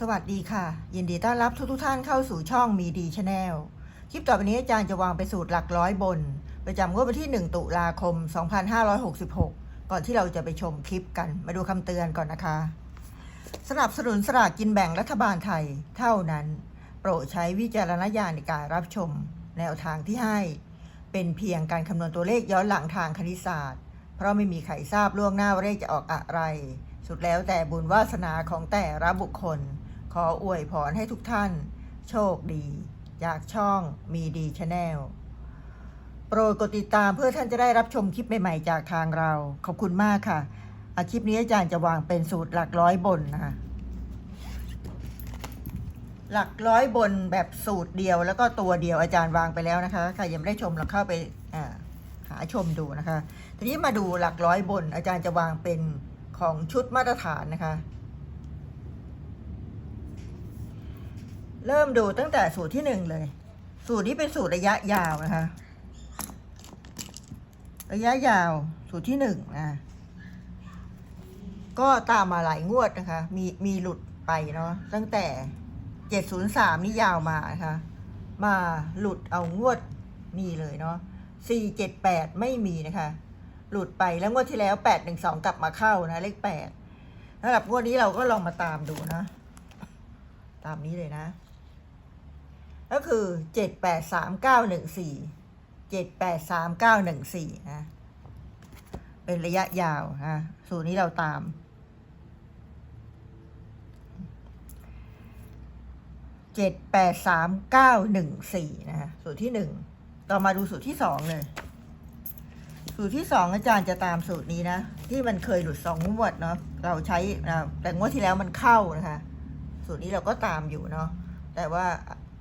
สวัสดีค่ะ ยินดีต้อนรับทุกทุกท่านเข้าสู่ช่องมีดีชาแนลคลิปต่อไปนี้อาจารย์จะวางไปสูตรหลักร้อยบน ประจำงวดวันที่ 1 ตุลาคม 2566 ก่อนที่เราจะไปชมคลิปกัน มาดูคำเตือนก่อนนะคะ สนับสนุนสลากกินแบ่งรัฐบาลไทยเท่านั้น โปรดใช้วิจารณญาณในการรับชม แนวทางที่ให้ เป็นเพียงการคำนวณตัวเลขย้อนหลังทางคณิตศาสตร์ เพราะไม่มีใครทราบล่วงหน้าว่าเลขจะออกอะไร สุดแล้วแต่บุญวาสนาของแต่ละบุคคล ขออวยพรให้ทุกท่าน โชคดี จากช่องมีดีชาแนลโปรดกดติดตามเพื่อท่านจะได้รับชมคลิปใหม่ ๆ จากทางเรา ขอบคุณมากค่ะ อาคลิปนี้อาจารย์จะวางเป็นสูตรหลักร้อยบนนะคะ หลักร้อยบนแบบสูตรเดียวแล้วก็ตัวเดียวอาจารย์วางไปแล้วนะคะใครยังไม่ได้ชมเราเข้าไปหาชมดูนะคะ ทีนี้มาดูหลักร้อยบนอาจารย์จะวางเป็นของชุดมาตรฐานนะคะ เริ่มดูตั้งแต่สูตรที่หนึ่งเลย สูตรนี้เป็นสูตรระยะยาวนะคะ ระยะยาวสูตรที่หนึ่งนะก็ตามมาหลายงวดนะคะ มีมีหลุดไปเนาะตั้งแต่เจ็ดศูนย์สามนี่ยาวมานะคะ มาหลุดเอางวดนี่เลยเนาะสี่เจ็ดแปดไม่มีนะคะ หลุดไปแล้วงวดที่แล้วแปดหนึ่งสองกลับมาเข้านะ เลขแปดสำหรับงวดนี้เราก็ลองมาตามดูนะ ตามนี้เลยนะ ก็คือเจ็ดแปดสามเก้าหนึ่งสี่เจ็ดแปดสามเก้าหนึ่งสี่นะ เป็นระยะยาวนะสูตรนี้เราตามเจ็ดแปดสามเก้าหนึ่งสี่นะฮะสูตรที่หนึ่งต่อมาดูสูตรที่สองเลย สูตรที่สองอาจารย์จะตามสูตรนี้นะ ที่มันเคยหลุดสองงวดเนาะเราใช้นะแต่งวดที่แล้วมันเข้านะคะ สูตรนี้เราก็ตามอยู่เนาะแต่ว่า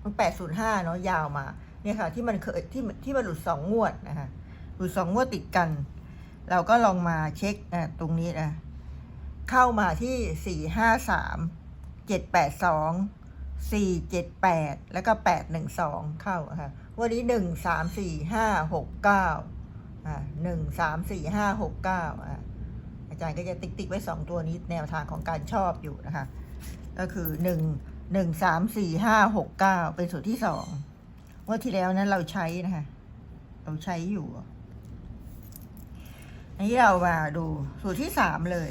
มันแปดศูนย์ห้าเนาะยาวมาเนี่ยค่ะ ที่มันเคยที่ที่มันหลุดสองงวดนะคะหลุดสองงวดติดกัน เราก็ลองมาเช็คนะตรงนี้นะเข้ามาที่สี่ห้าสามเจ็ดแปดสองสี่เจ็ดแปดแล้วก็แปดหนึ่งสองเข้าค่ะวันนี้หนึ่งสามสี่ห้าหกเก้าอ่าหนึ่งสามสี่ห้าหกเก้าอ่าอาจารย์ก็จะติ๊กติ๊กไว้สองตัวนี้แนวทางของการชอบอยู่นะคะ ก็คือหนึ่ง หนึ่งสามสี่ห้าหกเก้าเป็นสูตรที่สองว่าที่แล้วนั้นเราใช้นะคะ เราใช้อยู่ อันนี้เรามาดูสูตรที่สามเลย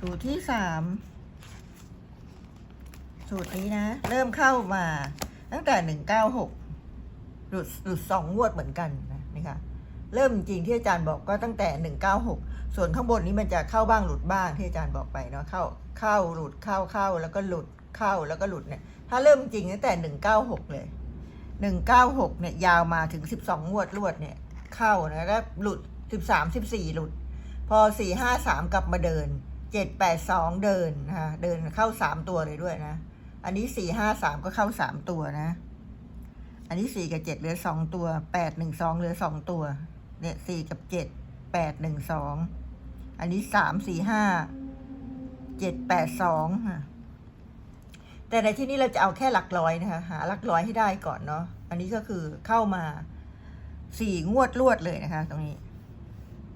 สูตรที่สามสูตรนี้นะ เริ่มเข้ามาตั้งแต่หนึ่งเก้าหกหลุดหลุดสองงวดเหมือนกันนะนี่ค่ะ เริ่มจริงที่อาจารย์บอกก็ตั้งแต่หนึ่งเก้าหก ส่วนข้างบนนี้มันจะเข้าบ้างหลุดบ้างที่อาจารย์บอกไปเนาะเข้าเข้าหลุดเข้าเข้าแล้วก็หลุดเข้าแล้วก็หลุดเนี่ยถ้าเริ่มจริงตั้งแต่หนึ่งเก้าหกเลยหนึ่งเก้าหกเนี่ยยาวมาถึงสิบสองงวดรวดเนี่ยเข้านะแล้วหลุดสิบสามสิบสี่หลุด พอสี่ห้าสามกลับมาเดินเจ็ดแปดสองเดินนะคะเดินเข้าสามตัวเลยด้วยนะ อันนี้สี่ห้าสามก็เข้าสามตัวนะ อันนี้สี่กับเจ็ดเหลือสองตัวแปดหนึ่งสองเหลือสองตัว เนี่ยสี่กับเจ็ดแปดหนึ่งสอง อันนี้สามสี่ห้าเจ็ดแปดสองค่ะแต่ในที่นี้เราจะเอาแค่หลักร้อยนะคะ หาหลักร้อยให้ได้ก่อนเนาะอันนี้ก็คือเข้ามาสี่งวดรวดเลยนะคะ ตรงนี้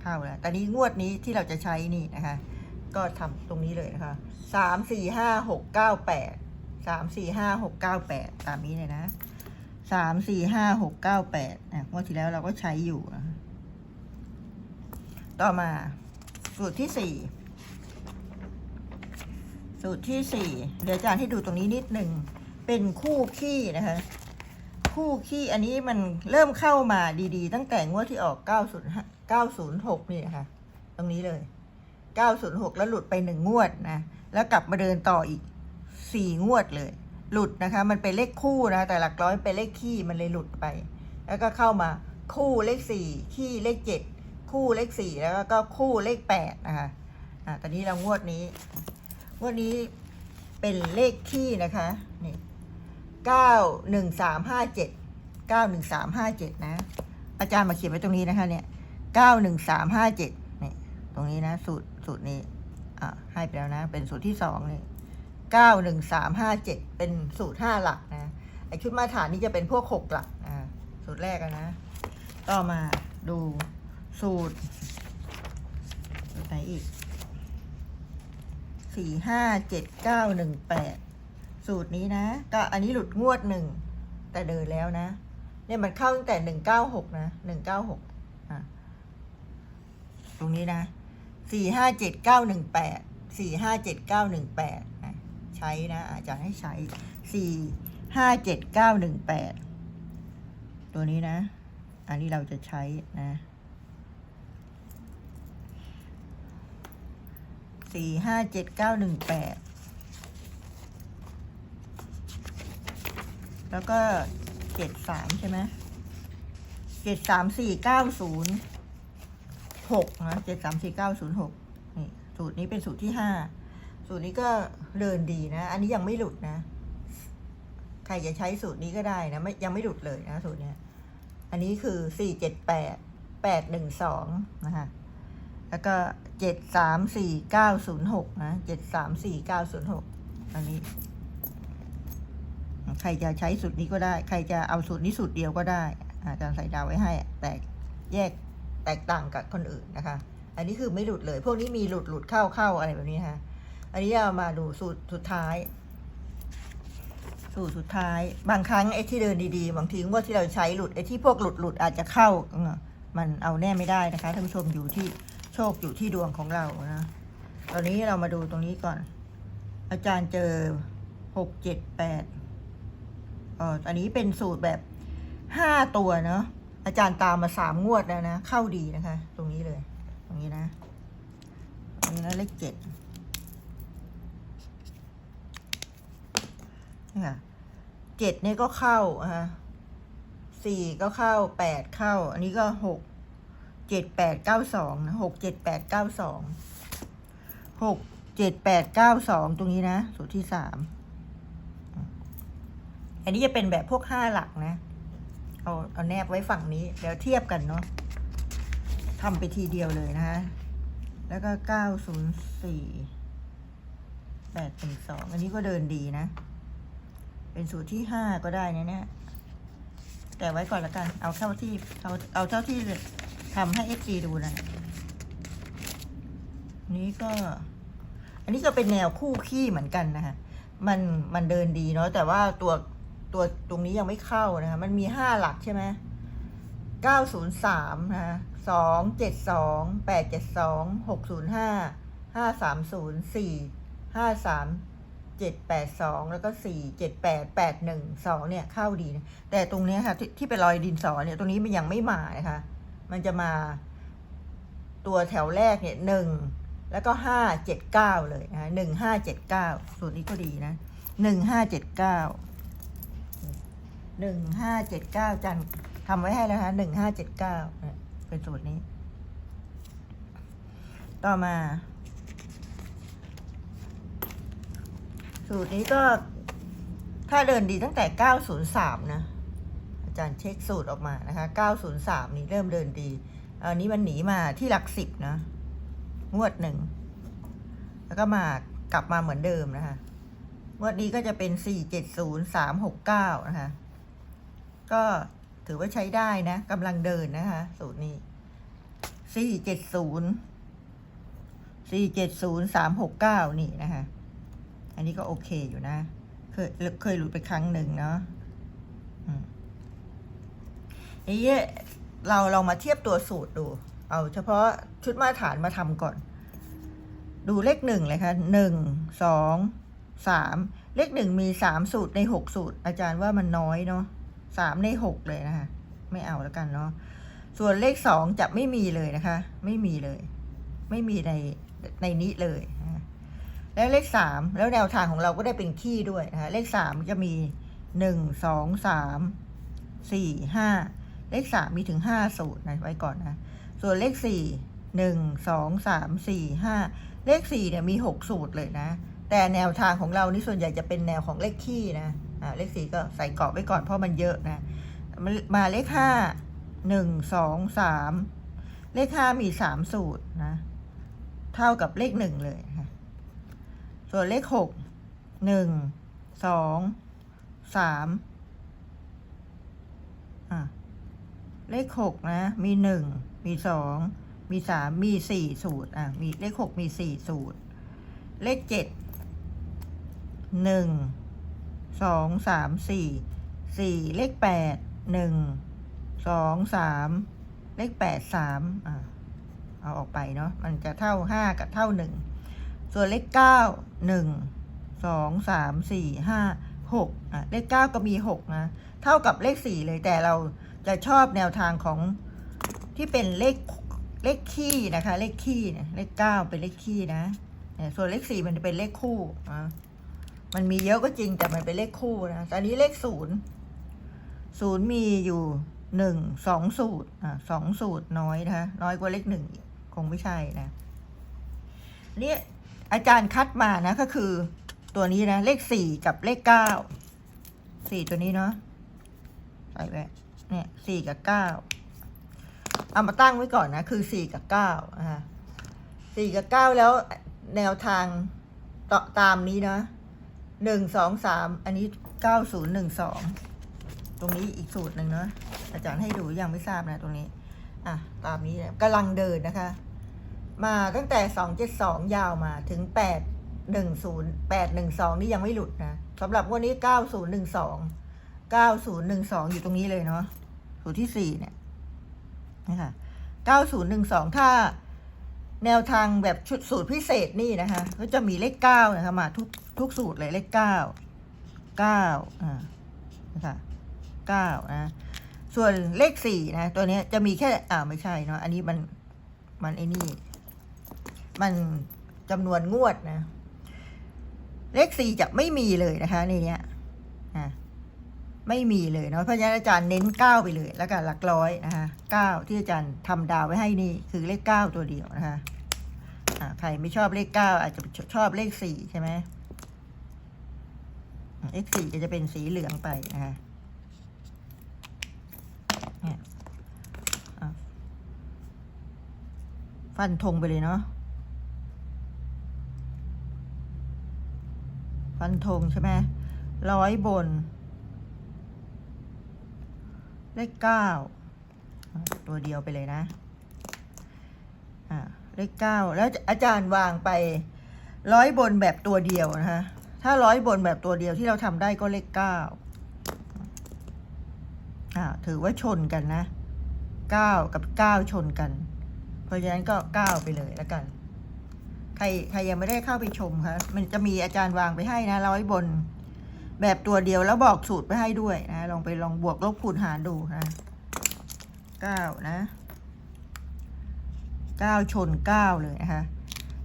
เข้าแล้วแต่นี้งวดนี้ที่เราจะใช้นี่นะคะ ก็ทำตรงนี้เลยนะคะสามสี่ห้าหกเก้าแปดสามสี่ห้าหกเก้าแปดตามนี้เลยนะสามสี่ห้าหกเก้าแปดอะงวดที่แล้วเราก็ใช้อยู่นะต่อมา สูตรที่สี่สูตรที่สี่เดี๋ยวอาจารย์ให้ดูตรงนี้นิดหนึ่งเป็นคู่ขี้นะคะคู่ขี้อันนี้มันเริ่มเข้ามาดีๆ ตั้งแต่งวดที่ออก 90 906 นี่นะคะตรงนี้เลย 906 แล้วหลุดไปหนึ่งงวดนะ แล้วกลับมาเดินต่ออีกสี่งวดเลย หลุดนะคะ มันเป็นเลขคู่นะ แต่หลักร้อยเป็นเลขขี้มันเลยหลุดไป แล้วก็เข้ามาคู่เลขสี่ขี้เลขเจ็ด คู่เลขสี่แล้วก็คู่เลขแปดนะคะอ่าตอนนี้เรางวดนี้ งวดนี้เป็นเลขขี้นะคะนี่เก้าหนึ่งสามห้าเจ็ดเก้าหนึ่งสามห้าเจ็ดนะ อาจารย์มาเขียนไว้ตรงนี้นะคะ เนี่ยเก้าหนึ่งสามห้าเจ็ดนี่ตรงนี้นะ สูตรสูตรนี้อ่าให้ไปแล้วนะ เป็นสูตรที่สองนี่เก้าหนึ่งสามห้าเจ็ดเป็นสูตรห้าหลักนะไอชุดมาตรฐานนี่จะเป็นพวกหกหลักอ่าสูตรแรกนะ ต่อมาดู สูตรสูตรไหนอีกสี่ห้าเจ็ดเก้าหนึ่งแปดสูตรนี้นะ ก็อันนี้หลุดงวดหนึ่ง แต่เดินแล้วนะ เนี่ยมันเข้าตั้งแต่หนึ่งเก้าหกนะหนึ่งเก้าหกอะตรงนี้นะสี่ห้าเจ็ดเก้าหนึ่งแปดสี่ห้าเจ็ดเก้าหนึ่งแปดใช้นะอาจารย์ให้ใช้สี่ห้าเจ็ดเก้าหนึ่งแปดตัวนี้นะ อันนี้เราจะใช้นะ สี่ห้าเจ็ดเก้าหนึ่งแปดแล้วก็เจ็ดสามใช่ไหมเจ็ดสามสี่เก้าศูนย์หกนะเจ็ดสามสี่เก้าศูนย์หกนี่สูตรนี้เป็นสูตรที่ห้าสูตรนี้ก็เดินดีนะ อันนี้ยังไม่หลุดนะ ใครจะใช้สูตรนี้ก็ได้นะไม่ยังไม่หลุดเลยนะสูตรเนี้ย อันนี้คือสี่เจ็ดแปดแปดหนึ่งสองนะคะ แล้วก็เจ็ดสามสี่เก้าศูนย์หกนะเจ็ดสามสี่เก้าศูนย์หกอันนี้ ใครจะใช้สูตรนี้ก็ได้ ใครจะเอาสูตรนี้สูตรเดียวก็ได้ อาจารย์ใส่ดาวไว้ให้ แตกแยกแตกต่างกับคนอื่นนะคะ อันนี้คือไม่หลุดเลย พวกนี้มีหลุดหลุดเข้าเข้าอะไรแบบนี้นะอันนี้เอามาดูสูตรสุดท้าย สูตรสุดท้าย บางครั้งไอ้ที่เดินดีๆ บางทีงวดที่เราใช้หลุดไอ้ที่พวกหลุดหลุดอาจจะเข้า มันเอาแน่ไม่ได้นะคะท่านผู้ชมอยู่ที่ โชคอยู่ที่ดวงของเรานะ ตอนนี้เรามาดูตรงนี้ก่อน อาจารย์เจอหกเจ็ดแปดเอออันนี้เป็นสูตรแบบห้าตัวเนาะ อาจารย์ตามมาสามงวดแล้วนะ เข้าดีนะคะ ตรงนี้เลย ตรงนี้นะ ตรงนี้นะเลขเจ็ดนี่ค่ะเจ็ดนี่ก็เข้าฮะสี่ก็เข้าแปดเข้า อันนี้ก็หก เจ็ดแปดเก้าสองนะหกเจ็ดแปดเก้าสองหกเจ็ดแปดเก้าสองตรงนี้นะสูตรที่สามอันนี้จะเป็นแบบพวกห้าหลักนะ เอาเอาแนบไว้ฝั่งนี้เดี๋ยวเทียบกันเนาะทำไปทีเดียวเลยนะฮะแล้วก็เก้าศูนย์สี่แปดเป็นสองอันนี้ก็เดินดีนะ เป็นสูตรที่ห้าก็ได้นะเนี่ยแต่ไว้ก่อนละกัน เอาเท่าที่เอาเอาเท่าที่ ทำให้เอฟซีดูนะนี้ก็ อันนี้ก็เป็นแนวคู่ขี้เหมือนกันนะคะมันมันเดินดีเนาะแต่ว่าตัวตัวตรงนี้ยังไม่เข้านะคะมันมีห้าหลักใช่ไหมเก้าศูนย์สามนะคะสองเจ็ดสองแปดเจ็ดสองหกศูนย์ห้าห้าสามศูนย์สี่ห้าสามเจ็ดแปดสองแล้วก็สี่เจ็ดแปดแปดหนึ่งสองเนี่ยเข้าดีนะแต่ตรงเนี้ยค่ะที่ที่เป็นรอยดินสอเนี่ยตรงนี้มันยังไม่มานะคะ มันจะมาตัวแถวแรกเนี่ยหนึ่งแล้วก็ห้าเจ็ดเก้าเลยนะหนึ่งห้าเจ็ดเก้าสูตรนี้ก็ดีนะหนึ่งห้าเจ็ดเก้าหนึ่งห้าเจ็ดเก้าจันทำไว้ให้แล้วนะคะหนึ่งห้าเจ็ดเก้าเป็นสูตรนี้ ต่อมา สูตรนี้ก็ถ้าเดินดีตั้งแต่เก้าศูนย์สามนะ อาจารย์เช็คสูตรออกมานะคะเก้าศูนย์สามนี่เริ่มเดินดีอันนี้มันหนีมาที่หลักสิบนะ งวดหนึ่ง แล้วก็มากลับมาเหมือนเดิมนะคะ งวดนี้ก็จะเป็นสี่เจ็ดศูนย์สามหกเก้านะคะ ก็ถือว่าใช้ได้นะกำลังเดินนะคะ สูตรนี้สี่เจ็ดศูนย์สี่เจ็ดศูนย์สามหกเก้านี่นะคะ อันนี้ก็โอเคอยู่นะ เคยเคยหลุดไปครั้งหนึ่งเนาะ นี่เราเรามาเทียบตัวสูตรดู เอาเฉพาะชุดมาตรฐานมาทำก่อน ดูเลขหนึ่งเลยค่ะหนึ่งสองสามเลขหนึ่งมีสามสูตรในหกสูตร อาจารย์ว่ามันน้อยเนาะสามในหกเลยนะคะไม่เอาแล้วกันเนาะส่วนเลขสองจะไม่มีเลยนะคะ ไม่มีเลย ไม่มีในในนี้เลยนะแล้วเลขสามแล้วแนวทางของเราก็ได้เป็นขี้ด้วยนะคะเลขสามจะมีหนึ่งสองสามสี่ห้า เลขสามมีถึงห้าสูตรนะไว้ก่อนนะ ส่วนเลขสี่หนึ่งสองสามสี่ห้าเลขสี่เนี่ยมีหกสูตรเลยนะ แต่แนวทางของเรานี่ส่วนใหญ่จะเป็นแนวของเลขขี้นะอ่าเลขสี่ก็ใส่กรอบไว้ก่อนเพราะมันเยอะนะมันมาเลขห้าหนึ่งสองสามเลขห้ามีสามสูตรนะ เท่ากับเลขหนึ่งเลยค่ะส่วนเลขหกหนึ่งสองสามอะ เลขหกนะ มีหนึ่งมีสองมีสามมีสี่สูตร อะ มีเลขหกมีสี่สูตร เลขเจ็ดหนึ่งสองสามสี่สี่เลขแปดหนึ่งสองสามเลขแปดสามอ่าเอาออกไปเนาะมันจะเท่าห้ากับเท่าหนึ่งส่วนเลขเก้าหนึ่งสองสามสี่ห้าหกอะเลขเก้าก็มีหกนะ เท่ากับเลขสี่เลยแต่เรา จะชอบแนวทางของที่เป็นเลขเลขคี่นะคะ เลขคี่เนี่ยเลขเก้าเป็นเลขคี่นะเนี่ยส่วนเลขสี่มันจะเป็นเลขคู่อะมันมีเยอะก็จริงแต่มันเป็นเลขคู่นะแต่อันนี้เลขศูนย์ศูนย์มีอยู่หนึ่งสองสูตรอะสองสูตรน้อยนะคะน้อยกว่าเลขหนึ่งคงไม่ใช่นะนี่อาจารย์คัดมานะก็คือ ตัวนี้นะ เลขสี่กับเลขเก้าสี่ตัวนี้เนาะใส่ไว้ เนี่ยสี่กับเก้าเอามาตั้งไว้ก่อนนะ คือสี่กับเก้านะคะสี่กับเก้าแล้วแนวทางต่อตามนี้นะหนึ่งสองสามอันนี้เก้าศูนย์หนึ่งสองตรงนี้อีกสูตรหนึ่งเนาะอาจารย์ให้ดูยังไม่ทราบนะตรงนี้ อะ ตามนี้นี่ยกำลังเดินนะคะ มาตั้งแต่สองเจ็ดสองยาวมาถึงแปดหนึ่งศูนย์แปดหนึ่งสองนี่ยังไม่หลุดนะสำหรับวันนี้เก้าศูนย์หนึ่งสองเก้าศูนย์หนึ่งสองอยู่ตรงนี้เลยเนาะ สูตรที่สี่เนี่ยนะคะเก้าศูนย์หนึ่งสองถ้าแนวทางแบบชุดสูตรพิเศษนี่นะคะ ก็จะมีเลขเก้านะคะมาทุกทุกสูตรเลยเลขเก้าเก้าอ่านะคะเก้านะส่วนเลขสี่นะ ตัวนี้จะมีแค่อ่าไม่ใช่เนาะอันนี้มันมันไอ้นี่ มันจำนวนงวดนะ เลขสี่จะไม่มีเลยนะคะในเนี้ยอ่า ไม่มีเลยเนาะเพราะฉะนั้นอาจารย์เน้นเก้าไปเลย แล้วกันหลักร้อยนะคะเก้าที่อาจารย์ทำดาวไว้ให้นี่คือเลขเก้าตัวเดียวนะคะอ่าใครไม่ชอบเลขเก้าอาจจะชอบเลขสี่ใช่ไหมเลขสี่ก็จะเป็นสีเหลืองไปนะคะเนี่ยอะฟันธงไปเลยเนาะฟันธงใช่ไหมร้อยบน เลขเก้าตัวเดียวไปเลยนะอ่าเลขเก้าแล้วอาจารย์วางไปร้อยบนแบบตัวเดียวนะคะถ้าร้อยบนแบบตัวเดียวที่เราทำได้ก็เลขเก้าอ่าถือว่าชนกันนะเก้ากับเก้าชนกัน เพราะฉะนั้นก็เก้าไปเลยแล้วกัน ใครใครยังไม่ได้เข้าไปชมคะมันจะมีอาจารย์วางไปให้นะร้อยบน แบบตัวเดียวแล้วบอกสูตรไปให้ด้วยนะ ลองไปลองบวกลบคูณหารดูนะเก้านะเก้าชนเก้าเลยนะคะ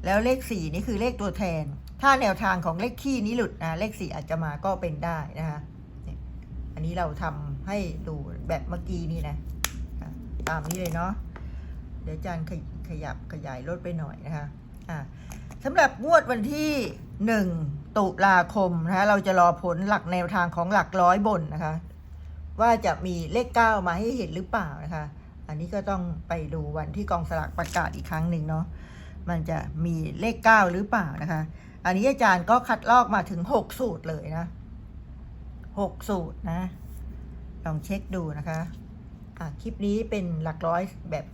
แล้วเลขสี่นี่คือเลขตัวแทน ถ้าแนวทางของเลขขี้นี้หลุดนะเลขสี่อาจจะมาก็เป็นได้นะคะเนี่ยอันนี้เราทำให้ดูแบบเมื่อกี้นี่นะตามนี้เลยเนาะเดี๋ยวจารย์ขยขยับขยายลดไปหน่อยนะคะ อ่า สำหรับงวดวันที่หนึ่งตุลาคมนะคะเราจะรอผลหลักแนวทางของหลักร้อยบนนะคะ ว่าจะมีเลขเก้ามาให้เห็นหรือเปล่านะคะ อันนี้ก็ต้องไปดูวันที่กองสลากประกาศอีกครั้งหนึ่งเนาะมันจะมีเลขเก้าหรือเปล่านะคะ อันนี้อาจารย์ก็คัดลอกมาถึงหกสูตรเลยนะหกสูตรนะ ลองเช็คดูนะคะ คลิปนี้เป็นหลักร้อยแบบ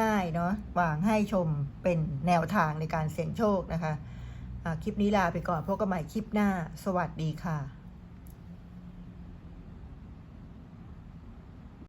ง่าย ๆ เนาะวางให้ชมเป็นแนวทางในการเสี่ยงโชคนะคะะคลิปนี้ลาไปก่อนพบกันใหม่คลิปหน้า สวัสดีค่ะ